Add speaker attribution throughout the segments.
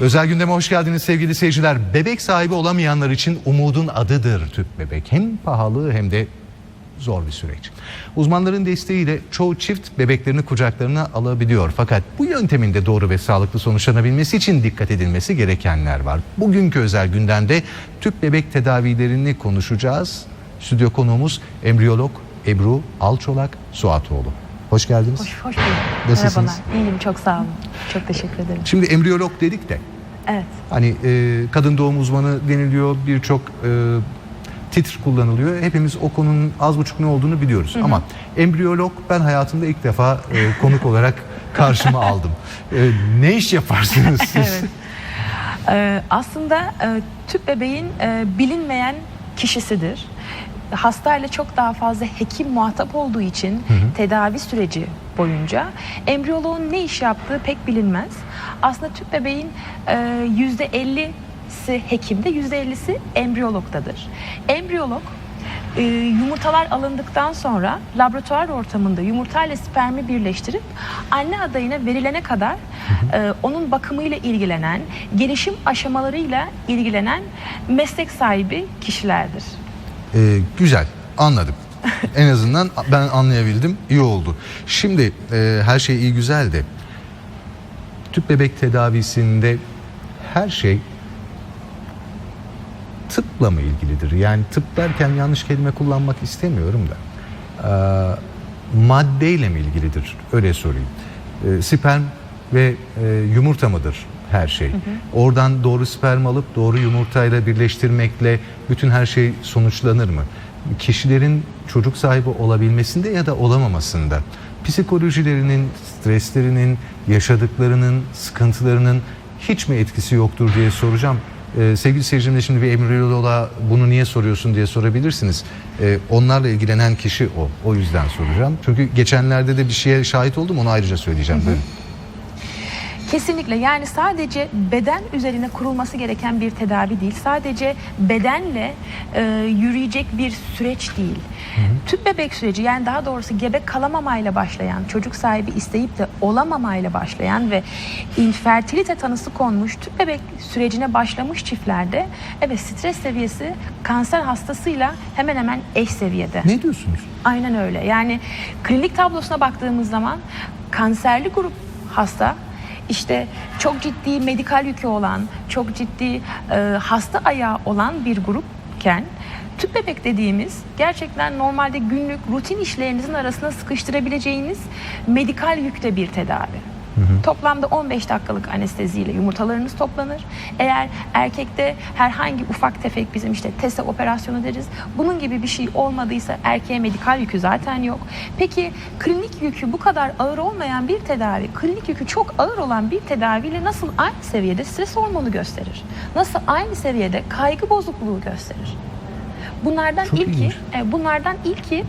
Speaker 1: Özel gündeme hoş geldiniz sevgili seyirciler. Bebek sahibi olamayanlar için umudun adıdır tüp bebek. Hem pahalı hem de zor bir süreç. Uzmanların desteğiyle çoğu çift bebeklerini kucaklarına alabiliyor. Fakat bu yöntemin de doğru ve sağlıklı sonuçlanabilmesi için dikkat edilmesi gerekenler var. Bugünkü özel gündemde tüp bebek tedavilerini konuşacağız. Stüdyo konuğumuz embriyolog Ebru Alçolak Suatoğlu. Hoş geldiniz.
Speaker 2: Hoş, hoş bulduk.
Speaker 1: Nasılsınız?
Speaker 2: Merhabalar. İyiyim, çok sağ olun. Çok teşekkür ederim.
Speaker 1: Şimdi embriyolog dedik de
Speaker 2: Evet,
Speaker 1: Hani e, kadın doğum uzmanı deniliyor, birçok e, titr kullanılıyor. Hepimiz o konunun az buçuk ne olduğunu biliyoruz. Ama embriyolog ben hayatımda ilk defa e, konuk olarak karşıma aldım. E, ne iş yaparsınız siz?
Speaker 2: evet. Ee, aslında e, tüp bebeğin e, bilinmeyen kişisidir. Hastayla çok daha fazla hekim muhatap olduğu için tedavi süreci boyunca embriyoloğun ne iş yaptığı pek bilinmez. Aslında tüp bebeğin e, yüzde 50'si hekimde, yüzde 50'si embriyologdadır. Embriyolog e, yumurtalar alındıktan sonra laboratuvar ortamında yumurta ile spermi birleştirip anne adayına verilene kadar e, onun bakımıyla ilgilenen, gelişim aşamalarıyla ilgilenen meslek sahibi kişilerdir.
Speaker 1: E, güzel, anladım. En azından ben anlayabildim, iyi oldu. Şimdi e, her şey iyi güzel de tüp bebek tedavisinde her şey tıpla mı ilgilidir? Yani tıp derken yanlış kelime kullanmak istemiyorum da. Ee, maddeyle mi ilgilidir? Öyle sorayım. Ee, sperm ve e, yumurta mıdır her şey? Oradan doğru sperm alıp doğru yumurtayla birleştirmekle bütün her şey sonuçlanır mı? Kişilerin çocuk sahibi olabilmesinde ya da olamamasında psikolojilerinin, streslerinin, yaşadıklarının, sıkıntılarının hiç mi etkisi yoktur diye soracağım. Ee, sevgili seyircim de şimdi bir embriyoloğa bunu niye soruyorsun diye sorabilirsiniz. Ee, onlarla ilgilenen kişi o. O yüzden soracağım. Çünkü geçenlerde de bir şeye şahit oldum onu ayrıca söyleyeceğim. Buyurun.
Speaker 2: Kesinlikle yani sadece beden üzerine kurulması gereken bir tedavi değil. Sadece bedenle e, yürüyecek bir süreç değil. Tüp bebek süreci yani daha doğrusu gebe kalamamayla başlayan, çocuk sahibi isteyip de olamamayla başlayan ve infertilite tanısı konmuş tüp bebek sürecine başlamış çiftlerde evet stres seviyesi kanser hastasıyla hemen hemen eş seviyede.
Speaker 1: Ne diyorsunuz?
Speaker 2: Aynen öyle. Yani klinik tablosuna baktığımız zaman kanserli grup hasta işte çok ciddi medikal yükü olan, çok ciddi e, hasta ayağı olan bir grupken tüp bebek dediğimiz gerçekten normalde günlük rutin işlerinizin arasına sıkıştırabileceğiniz medikal yükte bir tedavi. Toplamda 15 dakikalık anesteziyle yumurtalarınız toplanır. Eğer erkekte herhangi ufak tefek bizim işte TESE operasyonu deriz. Bunun gibi bir şey olmadıysa erkeğe medikal yükü zaten yok. Peki klinik yükü bu kadar ağır olmayan bir tedavi, klinik yükü çok ağır olan bir tedaviyle nasıl aynı seviyede stres hormonu gösterir? Nasıl aynı seviyede kaygı bozukluğu gösterir? Bunlardan
Speaker 1: Çok
Speaker 2: ilki, e, bunlardan ilki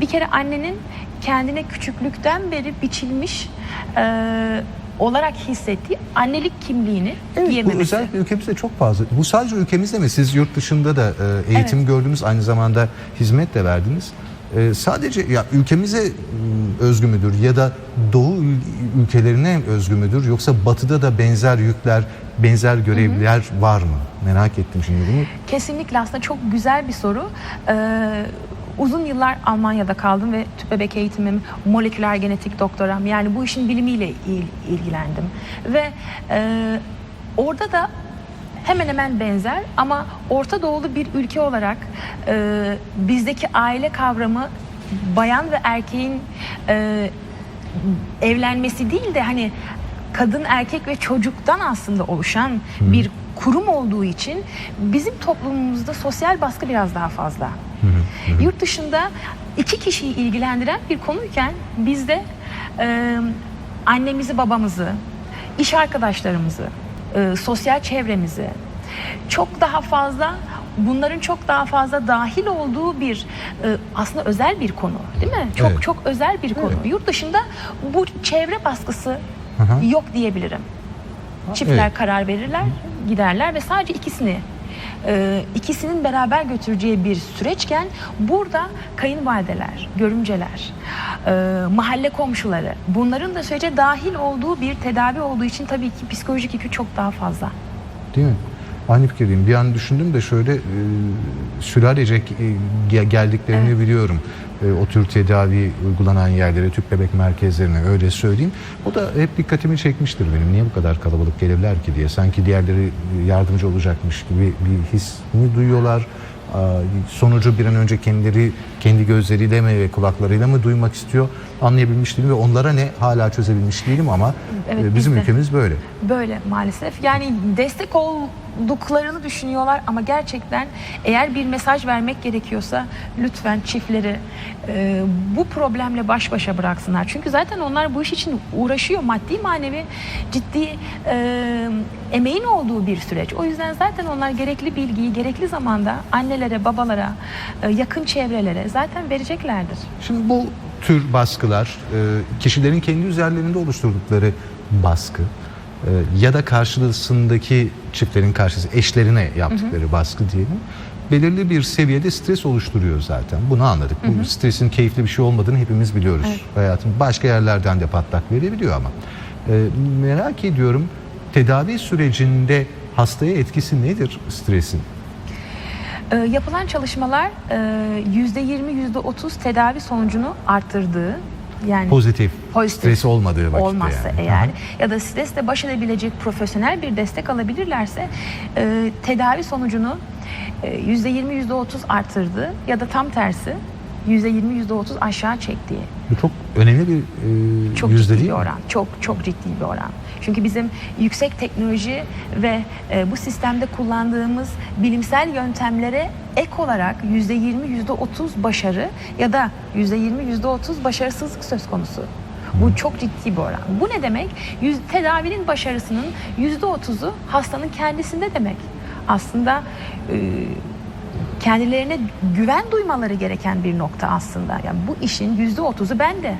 Speaker 2: bir kere annenin kendine küçüklükten beri biçilmiş e, olarak hissettiği annelik kimliğini
Speaker 1: Evet, bu
Speaker 2: giyememesi.
Speaker 1: özellikle ülkemizde çok fazla. Bu sadece ülkemizde mi? Siz yurt dışında da e, eğitim
Speaker 2: Evet.
Speaker 1: gördünüz, aynı zamanda hizmet de verdiniz. E, sadece ya ülkemize m, özgü müdür ya da Doğu ül- ülkelerine özgü müdür yoksa Batı'da da benzer yükler, benzer görevliler var mı? Merak ettim şimdi bunu.
Speaker 2: Kesinlikle aslında çok güzel bir soru. Ee, uzun yıllar Almanya'da kaldım ve tüp bebek eğitimim, moleküler genetik doktoram yani bu işin bilimiyle il- ilgilendim. Ve e, orada da hemen hemen benzer ama Orta Doğulu bir ülke olarak e, bizdeki aile kavramı bayan ve erkeğin e, evlenmesi değil de hani kadın erkek ve çocuktan aslında oluşan bir kurum olduğu için bizim toplumumuzda sosyal baskı biraz daha fazla. Yurt dışında iki kişiyi ilgilendiren bir konuyken bizde e, annemizi babamızı, iş arkadaşlarımızı, e, sosyal çevremizi çok daha fazla bunların çok daha fazla dahil olduğu bir e, aslında özel bir konu değil mi? Çok
Speaker 1: Evet.
Speaker 2: çok özel bir konu. Yurt dışında bu çevre baskısı
Speaker 1: hı.
Speaker 2: yok diyebilirim. Çiftler
Speaker 1: Evet.
Speaker 2: karar verirler, giderler ve sadece ikisini e, ikisinin beraber götüreceği bir süreçken burada kayınvalideler, görümceler, e, mahalle komşuları bunların da sürece dahil olduğu bir tedavi olduğu için tabii ki psikolojik yükü çok daha fazla.
Speaker 1: Değil mi? Aynı fikirdeyim. Bir an düşündüm de şöyle e, sülalecek e, ge- geldiklerini biliyorum. E, o tür tedavi uygulanan yerlere, tüp bebek merkezlerine öyle söyleyeyim. O da hep dikkatimi çekmiştir benim. Niye bu kadar kalabalık gelirler ki diye. Sanki diğerleri yardımcı olacakmış gibi bir his mi duyuyorlar? Sonucu bir an önce kendileri kendi gözleriyle mi ve kulaklarıyla mı duymak istiyor anlayabilmiş değilim ve onlara ne hala çözebilmiş değilim ama
Speaker 2: Evet,
Speaker 1: e,
Speaker 2: biz
Speaker 1: bizim ülkemiz böyle.
Speaker 2: Böyle maalesef. Yani destek olduklarını düşünüyorlar ama gerçekten eğer bir mesaj vermek gerekiyorsa lütfen çiftleri e, bu problemle baş başa bıraksınlar. Çünkü zaten onlar bu iş için uğraşıyor. Maddi manevi ciddi e, emeğin olduğu bir süreç. O yüzden zaten onlar gerekli bilgiyi gerekli zamanda annelere, babalara, e, yakın çevrelere zaten vereceklerdir.
Speaker 1: Şimdi bu tür baskılar e, kişilerin kendi üzerlerinde oluşturdukları baskı ya da karşısındaki çiftlerin karşısı eşlerine yaptıkları baskı diyelim belirli bir seviyede stres oluşturuyor zaten. Bunu anladık. Bu stresin keyifli bir şey olmadığını hepimiz biliyoruz.
Speaker 2: Evet.
Speaker 1: Hayatın başka yerlerden de patlak verebiliyor ama. E, merak ediyorum tedavi sürecinde hastaya etkisi nedir stresin?
Speaker 2: Ee, yapılan çalışmalar e, %20, %30 tedavi sonucunu arttırdığı yani
Speaker 1: Pozitif,
Speaker 2: Pozitif
Speaker 1: stres olmadığı vakitte
Speaker 2: olmazsa
Speaker 1: yani.
Speaker 2: eğer
Speaker 1: Aha.
Speaker 2: ya da stresle baş edebilecek profesyonel bir destek alabilirlerse e, tedavi sonucunu e, %20 %30 artırdı ya da tam tersi %20 %30 aşağı çektiği
Speaker 1: Bu çok önemli bir e,
Speaker 2: çok
Speaker 1: yüzde
Speaker 2: ciddi
Speaker 1: değil
Speaker 2: bir oran. Çok çok ciddi bir oran. Çünkü bizim yüksek teknoloji ve e, bu sistemde kullandığımız bilimsel yöntemlere ek olarak %20 %30 başarı ya da %20 %30 başarısızlık söz konusu. Bu çok ciddi bir oran. Bu ne demek? Yüz, tedavinin başarısının %30'u hastanın kendisinde demek. Aslında e, kendilerine güven duymaları gereken bir nokta aslında. Yani bu işin yüzde otuzu bende.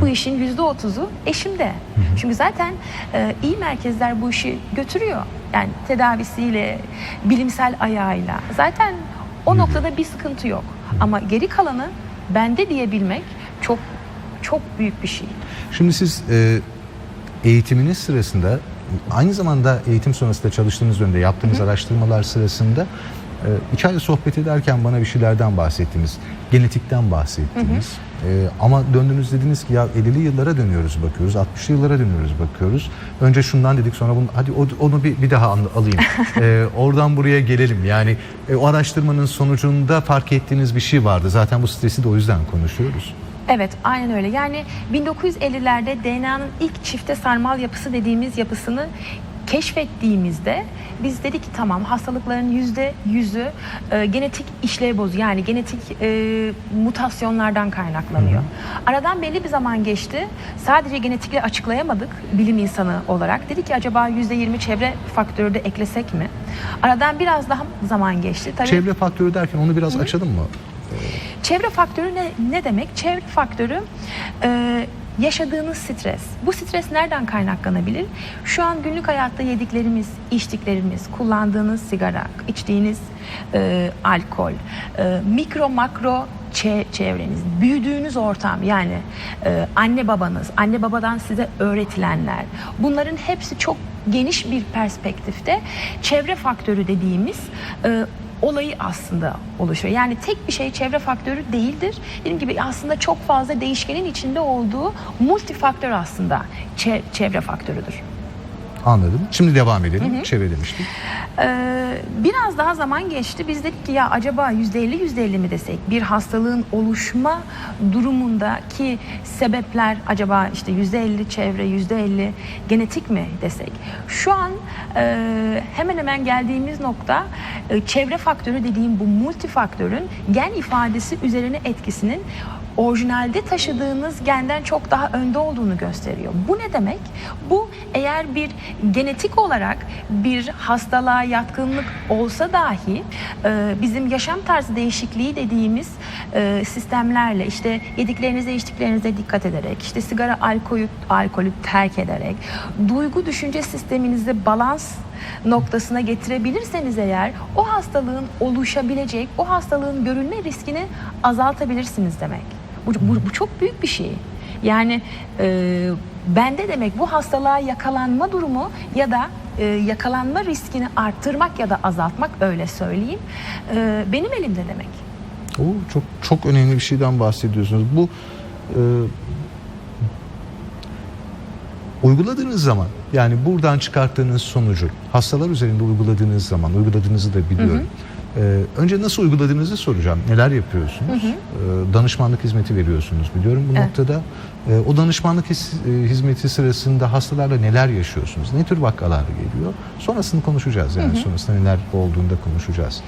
Speaker 2: Bu işin yüzde otuzu eşimde. Çünkü zaten e, iyi merkezler bu işi götürüyor. Yani tedavisiyle, bilimsel ayağıyla. Zaten o noktada bir sıkıntı yok. Ama geri kalanı bende diyebilmek çok çok büyük bir şey.
Speaker 1: Şimdi siz e, eğitiminiz sırasında aynı zamanda eğitim sonrasında çalıştığınız yönde yaptığınız araştırmalar sırasında e, içeride sohbet ederken bana bir şeylerden bahsettiniz. Genetikten bahsettiniz. E, ama döndünüz dediniz ki ya 50'li yıllara dönüyoruz bakıyoruz, 60'lı yıllara dönüyoruz bakıyoruz. Önce şundan dedik sonra bunu hadi onu bir, bir daha alayım. E, oradan buraya gelelim. Yani e, o araştırmanın sonucunda fark ettiğiniz bir şey vardı. Zaten bu stresi de o yüzden konuşuyoruz.
Speaker 2: Evet, aynen öyle. Yani 1950'lerde DNA'nın ilk çifte sarmal yapısı dediğimiz yapısını keşfettiğimizde biz dedik ki tamam hastalıkların yüzde yüzü e, genetik işlev bozu yani genetik e, mutasyonlardan kaynaklanıyor. Aradan belli bir zaman geçti. Sadece genetikle açıklayamadık bilim insanı olarak. Dedik ki acaba yüzde yirmi çevre faktörü de eklesek mi? Aradan biraz daha zaman geçti. Tabii
Speaker 1: Çevre faktörü derken onu biraz açalım mı?
Speaker 2: Çevre faktörü ne, ne demek? Çevre faktörü e, yaşadığınız stres. Bu stres nereden kaynaklanabilir? Şu an günlük hayatta yediklerimiz, içtiklerimiz, kullandığınız sigara, içtiğiniz e, alkol, e, mikro makro çe- çevreniz, büyüdüğünüz ortam yani e, anne babanız, anne babadan size öğretilenler bunların hepsi çok geniş bir perspektifte çevre faktörü dediğimiz e, olayı aslında oluşuyor. Yani tek bir şey çevre faktörü değildir. Dediğim gibi aslında çok fazla değişkenin içinde olduğu multifaktör aslında çe- çevre faktörüdür.
Speaker 1: Anladım. Şimdi devam edelim. Çevre demiştik.
Speaker 2: Ee, biraz daha zaman geçti. Biz dedik ki ya acaba %50 %50 mi desek? Bir hastalığın oluşma durumundaki sebepler acaba işte %50 çevre, %50 genetik mi desek? Şu an e, hemen hemen geldiğimiz nokta e, çevre faktörü dediğim bu multifaktörün gen ifadesi üzerine etkisinin orijinalde taşıdığınız genden çok daha önde olduğunu gösteriyor. Bu ne demek? Bu eğer bir genetik olarak bir hastalığa yatkınlık olsa dahi e, bizim yaşam tarzı değişikliği dediğimiz e, sistemlerle işte yediklerinize içtiklerinize dikkat ederek işte sigara alkolü, alkolü terk ederek duygu düşünce sisteminizde balans noktasına getirebilirseniz eğer o hastalığın oluşabilecek, o hastalığın görülme riskini azaltabilirsiniz demek. Bu, bu, bu çok büyük bir şey. Yani e, bende demek bu hastalığa yakalanma durumu ya da e, yakalanma riskini arttırmak ya da azaltmak öyle söyleyeyim e, benim elimde demek.
Speaker 1: Oo, çok çok önemli bir şeyden bahsediyorsunuz. Bu e, uyguladığınız zaman yani buradan çıkarttığınız sonucu hastalar üzerinde uyguladığınız zaman uyguladığınızı da biliyorum. E, önce nasıl uyguladığınızı soracağım. Neler yapıyorsunuz? E, danışmanlık hizmeti veriyorsunuz biliyorum bu
Speaker 2: Evet.
Speaker 1: noktada. E, o danışmanlık his- e, hizmeti sırasında hastalarla neler yaşıyorsunuz? Ne tür vakalar geliyor? Sonrasını konuşacağız yani sonrasında neler olduğunda konuşacağız.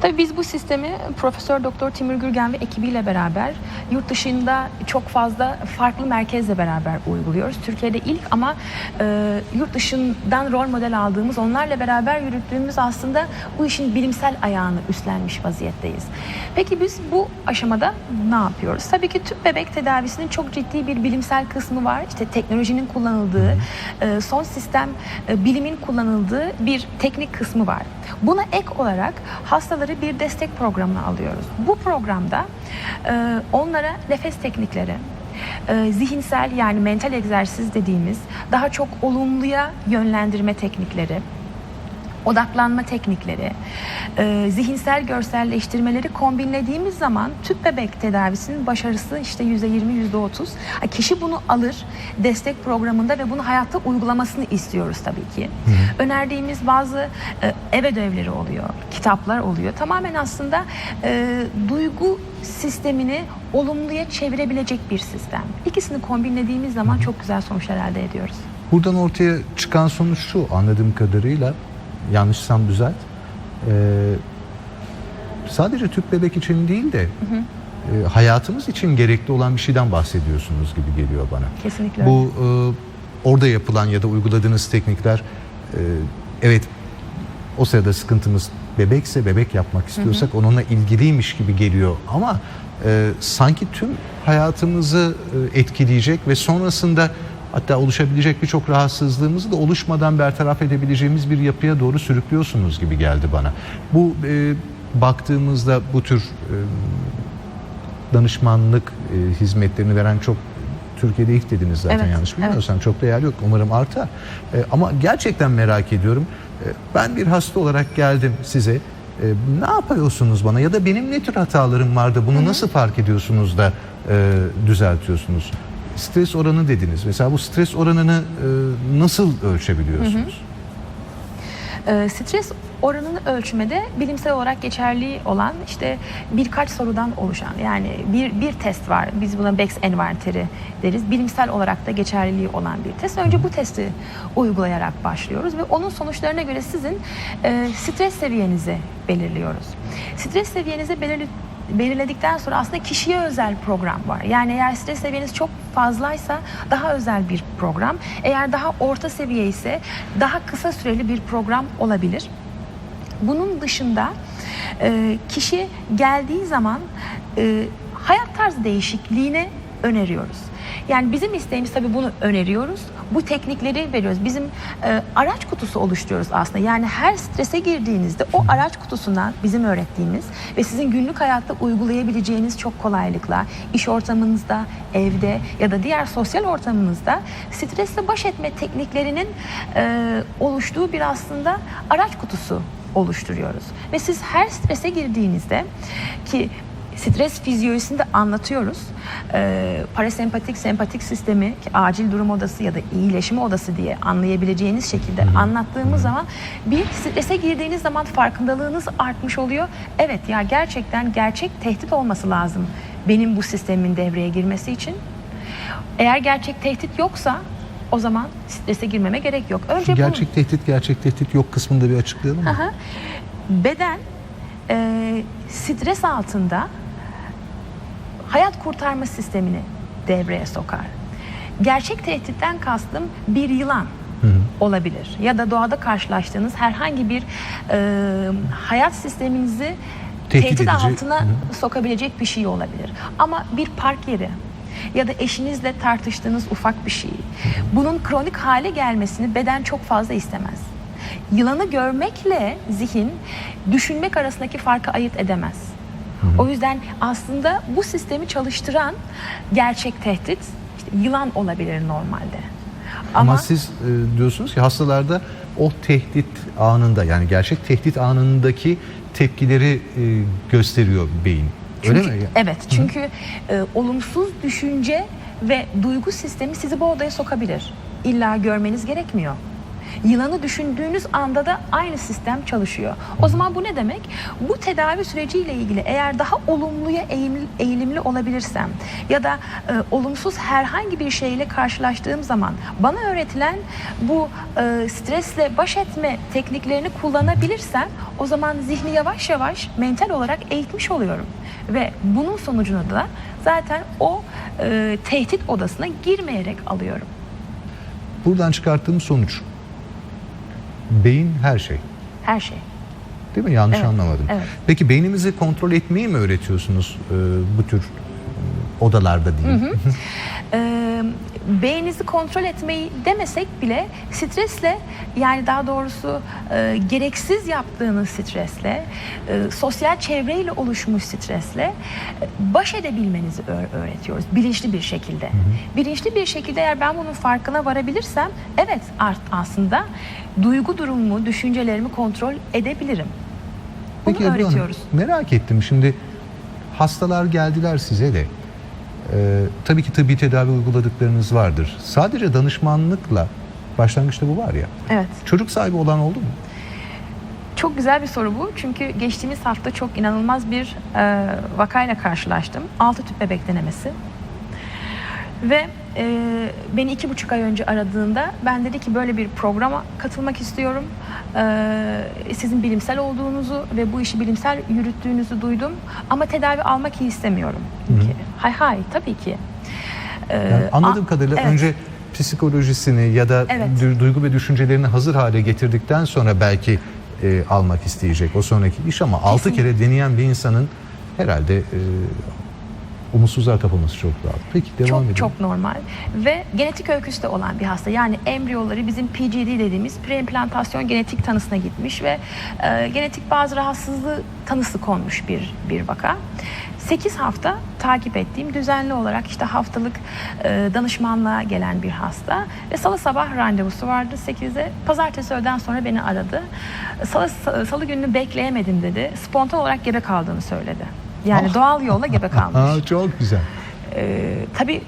Speaker 2: Tabii biz bu sistemi Profesör Doktor Timur Gürgen ve ekibiyle beraber yurt dışında çok fazla farklı merkezle beraber uyguluyoruz. Türkiye'de ilk ama e, yurt dışından rol model aldığımız, onlarla beraber yürüttüğümüz aslında bu işin bilimsel ayağını üstlenmiş vaziyetteyiz. Peki biz bu aşamada ne yapıyoruz? Tabii ki tüp bebek tedavisinin çok ciddi bir bilimsel kısmı var. İşte teknolojinin kullanıldığı, e, son sistem e, bilimin kullanıldığı bir teknik kısmı var. Buna ek olarak hastaları bir destek programına alıyoruz. Bu programda e, onlara nefes teknikleri, zihinsel yani mental egzersiz dediğimiz daha çok olumluya yönlendirme teknikleri, odaklanma teknikleri, e, zihinsel görselleştirmeleri kombinlediğimiz zaman tüp bebek tedavisinin başarısı işte yüzde yirmi, yüzde otuz. Ha, Kişi bunu alır destek programında ve bunu hayatta uygulamasını istiyoruz tabii ki. Önerdiğimiz bazı e, ev ödevleri oluyor, kitaplar oluyor. Tamamen aslında e, duygu sistemini olumluya çevirebilecek bir sistem. İkisini kombinlediğimiz zaman çok güzel sonuçlar elde ediyoruz.
Speaker 1: Buradan ortaya çıkan sonuç şu anladığım kadarıyla yanlışsam düzelt. Ee, sadece tüp bebek için değil de e, hayatımız için gerekli olan bir şeyden bahsediyorsunuz gibi geliyor bana.
Speaker 2: Kesinlikle.
Speaker 1: Bu e, orada yapılan ya da uyguladığınız teknikler e, evet o sırada sıkıntımız bebekse bebek yapmak istiyorsak onunla ilgiliymiş gibi geliyor ama e, sanki tüm hayatımızı e, etkileyecek ve sonrasında hatta oluşabilecek birçok rahatsızlığımızı da oluşmadan bertaraf edebileceğimiz bir yapıya doğru sürüklüyorsunuz gibi geldi bana. Bu e, baktığımızda bu tür e, danışmanlık e, hizmetlerini veren çok Türkiye'de ilk dediniz zaten
Speaker 2: Evet,
Speaker 1: yanlış bilmiyorsam çok da yer yok umarım artar. E, ama gerçekten merak ediyorum. E, ben bir hasta olarak geldim size. E, ne yapıyorsunuz bana ya da benim ne tür hatalarım vardı bunu nasıl fark ediyorsunuz da e, düzeltiyorsunuz? Stres oranı dediniz. Mesela bu stres oranını e, nasıl ölçebiliyorsunuz?
Speaker 2: E, stres oranını ölçmede bilimsel olarak geçerli olan işte birkaç sorudan oluşan yani bir bir test var. Biz buna Bex envanteri deriz. Bilimsel olarak da geçerliliği olan bir test. Önce bu testi uygulayarak başlıyoruz ve onun sonuçlarına göre sizin e, stres seviyenizi belirliyoruz. Stres seviyenizi belirli belirledikten sonra aslında kişiye özel program var. Yani eğer stres seviyeniz çok fazlaysa daha özel bir program. Eğer daha orta seviye ise daha kısa süreli bir program olabilir. Bunun dışında e, kişi geldiği zaman e, hayat tarzı değişikliğini öneriyoruz. Yani bizim isteğimiz tabii bunu öneriyoruz. Bu teknikleri veriyoruz. Bizim e, araç kutusu oluşturuyoruz aslında. Yani her strese girdiğinizde o araç kutusundan bizim öğrettiğimiz ve sizin günlük hayatta uygulayabileceğiniz çok kolaylıkla iş ortamınızda, evde ya da diğer sosyal ortamınızda stresle baş etme tekniklerinin e, oluştuğu bir aslında araç kutusu oluşturuyoruz. Ve siz her strese girdiğinizde ki stres fizyolojisini de anlatıyoruz. Ee, parasempatik, sempatik sistemi, acil durum odası ya da iyileşme odası diye anlayabileceğiniz şekilde anlattığımız zaman bir strese girdiğiniz zaman farkındalığınız artmış oluyor. Evet ya gerçekten gerçek tehdit olması lazım benim bu sistemin devreye girmesi için. Eğer gerçek tehdit yoksa o zaman strese girmeme gerek yok. Önce bunu-
Speaker 1: Gerçek tehdit gerçek tehdit yok kısmında bir açıklayalım mı?
Speaker 2: Aha. Beden e, stres altında hayat kurtarma sistemini devreye sokar. Gerçek tehditten kastım bir yılan olabilir ya da doğada karşılaştığınız herhangi bir e, hayat sisteminizi
Speaker 1: Tehdit
Speaker 2: tehdit,
Speaker 1: edici.
Speaker 2: altına
Speaker 1: Hı
Speaker 2: sokabilecek bir şey olabilir. Ama bir park yeri ya da eşinizle tartıştığınız ufak bir şey. Bunun kronik hale gelmesini beden çok fazla istemez. yılanı görmekle zihin düşünmek arasındaki farkı ayırt edemez. O yüzden aslında bu sistemi çalıştıran gerçek tehdit işte yılan olabilir normalde.
Speaker 1: Ama, siz e, diyorsunuz ki hastalarda o tehdit anında yani gerçek tehdit anındaki tepkileri e, gösteriyor beyin. Öyle
Speaker 2: Çünkü-
Speaker 1: mi?
Speaker 2: Evet çünkü e, olumsuz düşünce ve duygu sistemi sizi bu odaya sokabilir. İlla görmeniz gerekmiyor. Yılanı düşündüğünüz anda da aynı sistem çalışıyor. O zaman bu ne demek? Bu tedavi süreciyle ilgili eğer daha olumluya eğilimli olabilirsem ya da e, olumsuz herhangi bir şeyle karşılaştığım zaman bana öğretilen bu e, stresle baş etme tekniklerini kullanabilirsem o zaman zihni yavaş yavaş mental olarak eğitmiş oluyorum. Ve bunun sonucunu da zaten o e, tehdit odasına girmeyerek alıyorum.
Speaker 1: Buradan çıkarttığım sonuç beyin her şey.
Speaker 2: Her şey.
Speaker 1: Değil mi? Yanlış
Speaker 2: Evet,
Speaker 1: anlamadım.
Speaker 2: evet.
Speaker 1: Peki beynimizi kontrol etmeyi mi öğretiyorsunuz e, bu tür e, odalarda diyeyim?
Speaker 2: e, beyninizi kontrol etmeyi demesek bile stresle yani daha doğrusu e, gereksiz yaptığınız stresle e, sosyal çevreyle oluşmuş stresle e, baş edebilmenizi öğ- öğretiyoruz bilinçli bir şekilde. Bilinçli bir şekilde eğer ben bunun farkına varabilirsem evet art aslında duygu durumumu, düşüncelerimi kontrol edebilirim. Bunu
Speaker 1: Peki Ebru Hanım,
Speaker 2: öğretiyoruz.
Speaker 1: merak ettim şimdi hastalar geldiler size de e, tabii ki tıbbi tedavi uyguladıklarınız vardır. Sadece danışmanlıkla başlangıçta bu var ya.
Speaker 2: Evet.
Speaker 1: Çocuk sahibi olan oldu mu?
Speaker 2: Çok güzel bir soru bu. Çünkü geçtiğimiz hafta çok inanılmaz bir e, vakayla karşılaştım. Altı tüp bebek denemesi. Ve e, beni iki buçuk ay önce aradığında ben dedi ki böyle bir programa katılmak istiyorum. E, sizin bilimsel olduğunuzu ve bu işi bilimsel yürüttüğünüzü duydum. Ama tedavi almak iyi istemiyorum. Ki, hay hay tabii ki. E,
Speaker 1: Yani anladığım
Speaker 2: a-
Speaker 1: kadarıyla
Speaker 2: evet.
Speaker 1: önce psikolojisini ya da
Speaker 2: Evet.
Speaker 1: du- duygu ve düşüncelerini hazır hale getirdikten sonra belki e, almak isteyecek o sonraki iş ama altı
Speaker 2: Kesinlikle.
Speaker 1: kere deneyen bir insanın herhalde e, umutsuzluğa kapılması çok doğal. Peki devam
Speaker 2: çok
Speaker 1: edelim.
Speaker 2: çok normal ve genetik öyküsü de olan bir hasta. Yani embriyoları bizim PGD dediğimiz preimplantasyon genetik tanısına gitmiş ve e, genetik bazı rahatsızlığı tanısı konmuş bir bir vaka. 8 hafta takip ettiğim düzenli olarak işte haftalık e, danışmanlığa gelen bir hasta ve salı sabah randevusu vardı 8'de. Pazartesi öğleden sonra beni aradı. Salı, salı gününü bekleyemedim dedi. Spontan olarak gebe kaldığını söyledi. Yani
Speaker 1: Ah.
Speaker 2: doğal yolla gebe kalmış.
Speaker 1: Aa, çok güzel.
Speaker 2: Ee, tabii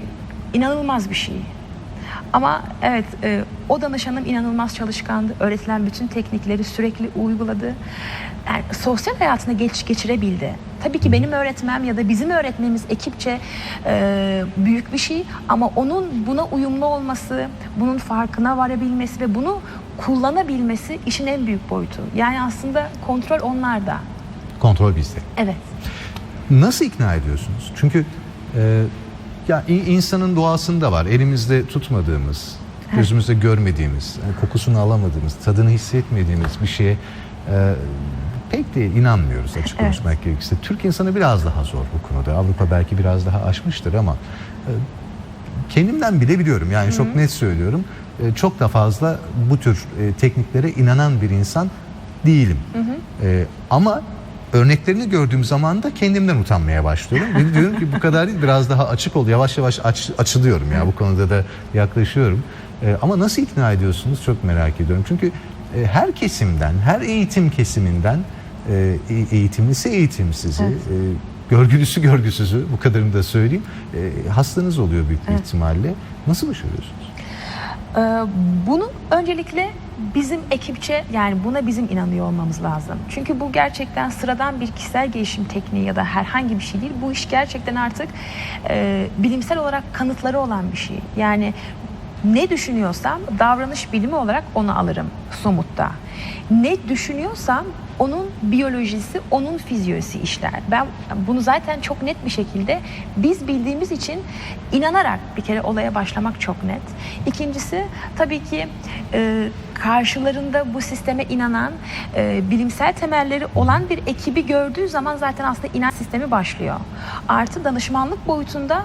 Speaker 2: inanılmaz bir şey. Ama evet e, o danışanım inanılmaz çalışkandı. Öğretilen bütün teknikleri sürekli uyguladı. Yani sosyal hayatına geç geçirebildi. Tabii ki benim öğretmem ya da bizim öğretmemiz ekipçe e, büyük bir şey ama onun buna uyumlu olması, bunun farkına varabilmesi ve bunu kullanabilmesi işin en büyük boyutu. Yani aslında kontrol onlarda.
Speaker 1: Kontrol bizde.
Speaker 2: Evet.
Speaker 1: Nasıl ikna ediyorsunuz? Çünkü e, ya insanın doğasında var. Elimizde tutmadığımız, gözümüzde görmediğimiz, yani kokusunu alamadığımız, tadını hissetmediğimiz bir şeye e, pek de inanmıyoruz açık
Speaker 2: Evet.
Speaker 1: konuşmak gerekirse. Türk insanı biraz daha zor bu konuda. Avrupa belki biraz daha aşmıştır ama e, kendimden bile biliyorum. Yani çok net söylüyorum. E, çok da fazla bu tür e, tekniklere inanan bir insan değilim. E, ama örneklerini gördüğüm zaman da kendimden utanmaya başlıyorum. Ve diyorum ki bu kadar değil biraz daha açık ol. Yavaş yavaş aç, açılıyorum ya bu konuda da yaklaşıyorum. E, ama nasıl ikna ediyorsunuz çok merak ediyorum. Çünkü e, her kesimden, her eğitim kesiminden e, e- eğitimlisi eğitimsizi,
Speaker 2: Evet.
Speaker 1: e, görgülüsü görgüsüzü bu kadarını da söyleyeyim. E, hastanız oluyor büyük bir
Speaker 2: Evet.
Speaker 1: ihtimalle. Nasıl başarıyorsunuz?
Speaker 2: Ee, Bunu öncelikle bizim ekipçe yani buna bizim inanıyor olmamız lazım. Çünkü bu gerçekten sıradan bir kişisel gelişim tekniği ya da herhangi bir şey değil. Bu iş gerçekten artık e, bilimsel olarak kanıtları olan bir şey. Yani ne düşünüyorsam davranış bilimi olarak onu alırım somutta. Ne düşünüyorsam onun biyolojisi, onun fizyolojisi işler. Ben bunu zaten çok net bir şekilde biz bildiğimiz için inanarak bir kere olaya başlamak çok net. İkincisi tabii ki e, karşılarında bu sisteme inanan, e, bilimsel temelleri olan bir ekibi gördüğü zaman zaten aslında inanç sistemi başlıyor. Artı danışmanlık boyutunda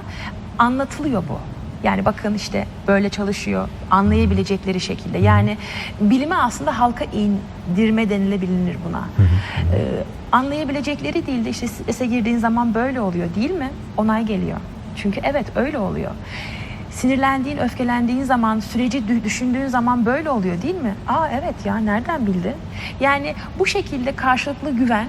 Speaker 2: anlatılıyor bu. Yani bakın işte böyle çalışıyor anlayabilecekleri şekilde. Yani bilime aslında halka indirme denilebilir buna. Ee, anlayabilecekleri değil de işte strese girdiğin zaman böyle oluyor değil mi? Onay geliyor. Çünkü evet öyle oluyor. Sinirlendiğin, öfkelendiğin zaman, süreci dü- düşündüğün zaman böyle oluyor değil mi? Aa evet ya nereden bildi? Yani bu şekilde karşılıklı güven,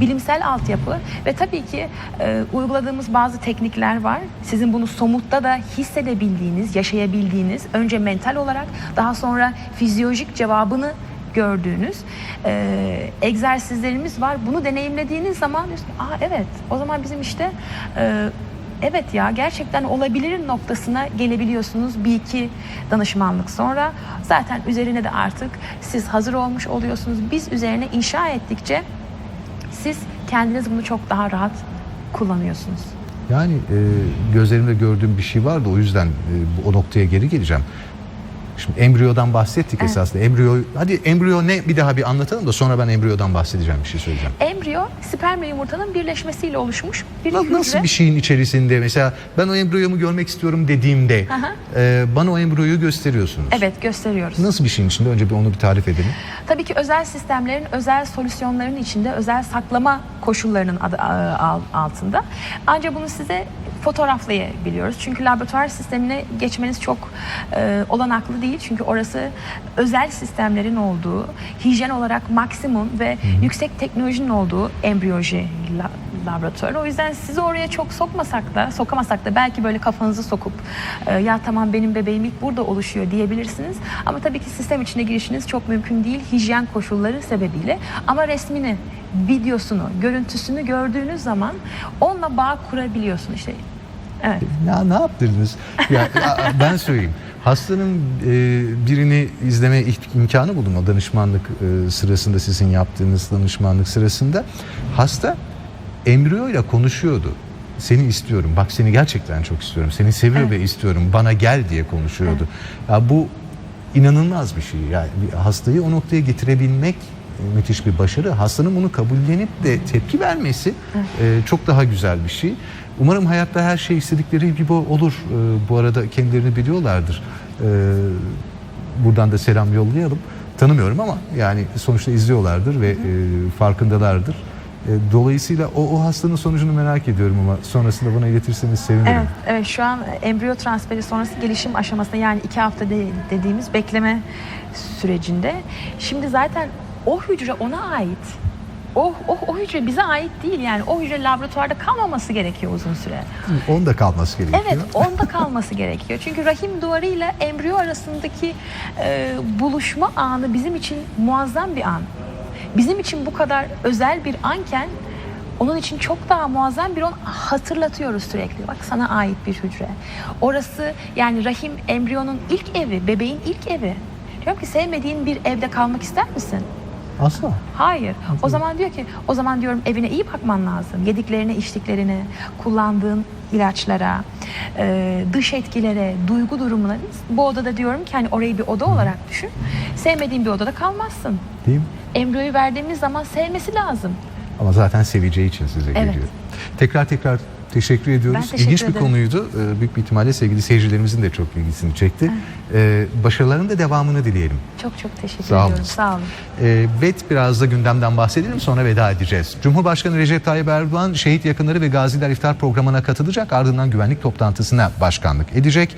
Speaker 2: bilimsel altyapı ve tabii ki e, uyguladığımız bazı teknikler var. Sizin bunu somutta da hissedebildiğiniz, yaşayabildiğiniz, önce mental olarak daha sonra fizyolojik cevabını gördüğünüz e, egzersizlerimiz var. Bunu deneyimlediğiniz zaman aa evet o zaman bizim işte e, evet ya gerçekten olabilir noktasına gelebiliyorsunuz bir iki danışmanlık sonra. Zaten üzerine de artık siz hazır olmuş oluyorsunuz. Biz üzerine inşa ettikçe siz kendiniz bunu çok daha rahat kullanıyorsunuz.
Speaker 1: Yani e, gözlerimde gördüğüm bir şey vardı o yüzden e, o noktaya geri geleceğim. Embriyodan bahsettik
Speaker 2: Evet.
Speaker 1: esasında. Embriyo, hadi embriyo ne bir daha bir anlatalım da sonra ben embriyodan bahsedeceğim bir şey söyleyeceğim.
Speaker 2: Embriyo sperm ve yumurtanın birleşmesiyle oluşmuş bir
Speaker 1: Na-
Speaker 2: hücre.
Speaker 1: Nasıl bir şeyin içerisinde mesela ben o embriyomu görmek istiyorum dediğimde e, bana o embriyoyu gösteriyorsunuz.
Speaker 2: Evet gösteriyoruz.
Speaker 1: Nasıl bir şeyin içinde? Önce bir onu bir tarif edelim.
Speaker 2: Tabii ki özel sistemlerin, özel solüsyonların içinde özel saklama koşullarının adı, altında. Ancak bunu size fotoğraflayabiliyoruz. Çünkü laboratuvar sistemine geçmeniz çok e, olanaklı değil. Çünkü orası özel sistemlerin olduğu, hijyen olarak maksimum ve yüksek teknolojinin olduğu embriyoloji la- laboratuvarı. O yüzden sizi oraya çok sokmasak da, sokamasak da belki böyle kafanızı sokup e, ya tamam benim bebeğim ilk burada oluşuyor diyebilirsiniz. Ama tabii ki sistem içine girişiniz çok mümkün değil hijyen koşulları sebebiyle. Ama resmini, videosunu, görüntüsünü gördüğünüz zaman onunla bağ kurabiliyorsun işte. Evet.
Speaker 1: Ya ne yaptırdınız? Ya, ya, ben söyleyeyim. Hastanın e, birini izleme imkanı buldum o danışmanlık e, sırasında sizin yaptığınız danışmanlık sırasında. Hasta embriyoyla konuşuyordu. Seni istiyorum. Bak seni gerçekten çok istiyorum. Seni seviyor
Speaker 2: Evet.
Speaker 1: ve istiyorum. Bana gel diye konuşuyordu. Ya bu inanılmaz bir şey. Yani bir hastayı o noktaya getirebilmek e, müthiş bir başarı. Hastanın bunu kabullenip de tepki vermesi e, çok daha güzel bir şey. Umarım hayatta her şey istedikleri gibi olur. E, bu arada kendilerini biliyorlardır. E, buradan da selam yollayalım. Tanımıyorum ama yani sonuçta izliyorlardır ve e, farkındalardır. E, dolayısıyla o, o hastanın sonucunu merak ediyorum ama sonrasında bana iletirseniz sevinirim.
Speaker 2: Evet, evet şu an embriyo transferi sonrası gelişim aşamasında yani iki hafta de- dediğimiz bekleme sürecinde. Şimdi zaten o hücre ona ait. O, o, o hücre bize ait değil yani o hücre laboratuvarda kalmaması gerekiyor uzun süre.
Speaker 1: Onun da kalması gerekiyor.
Speaker 2: Evet, onda kalması gerekiyor. Çünkü rahim duvarıyla embriyo arasındaki e, buluşma anı bizim için muazzam bir an. Bizim için bu kadar özel bir anken onun için çok daha muazzam bir an hatırlatıyoruz sürekli. Bak sana ait bir hücre. Orası yani rahim embriyonun ilk evi, bebeğin ilk evi. Diyorum ki sevmediğin bir evde kalmak ister misin?
Speaker 1: Asla.
Speaker 2: Hayır. O zaman diyor ki o zaman diyorum evine iyi bakman lazım. Yediklerine, içtiklerine, kullandığın ilaçlara, e, dış etkilere, duygu durumuna. Bu odada diyorum ki hani orayı bir oda olarak düşün. Sevmediğin bir odada kalmazsın.
Speaker 1: Değil mi?
Speaker 2: Embriyoyu verdiğimiz zaman sevmesi lazım.
Speaker 1: Ama zaten seveceği için size
Speaker 2: Evet.
Speaker 1: geliyor. Tekrar tekrar teşekkür ediyoruz.
Speaker 2: Ben teşekkür
Speaker 1: İlginç bir
Speaker 2: ederim.
Speaker 1: konuydu. Ee, Büyük bir ihtimalle sevgili seyircilerimizin de çok ilgisini çekti. Ee, Başarıların da devamını dileyelim.
Speaker 2: Çok çok teşekkür
Speaker 1: Sağ olun.
Speaker 2: ediyorum. Sağ olun.
Speaker 1: Ee, ve biraz da gündemden bahsedelim sonra veda edeceğiz. Cumhurbaşkanı Recep Tayyip Erdoğan şehit yakınları ve gaziler iftar programına katılacak ardından güvenlik toplantısına başkanlık edecek.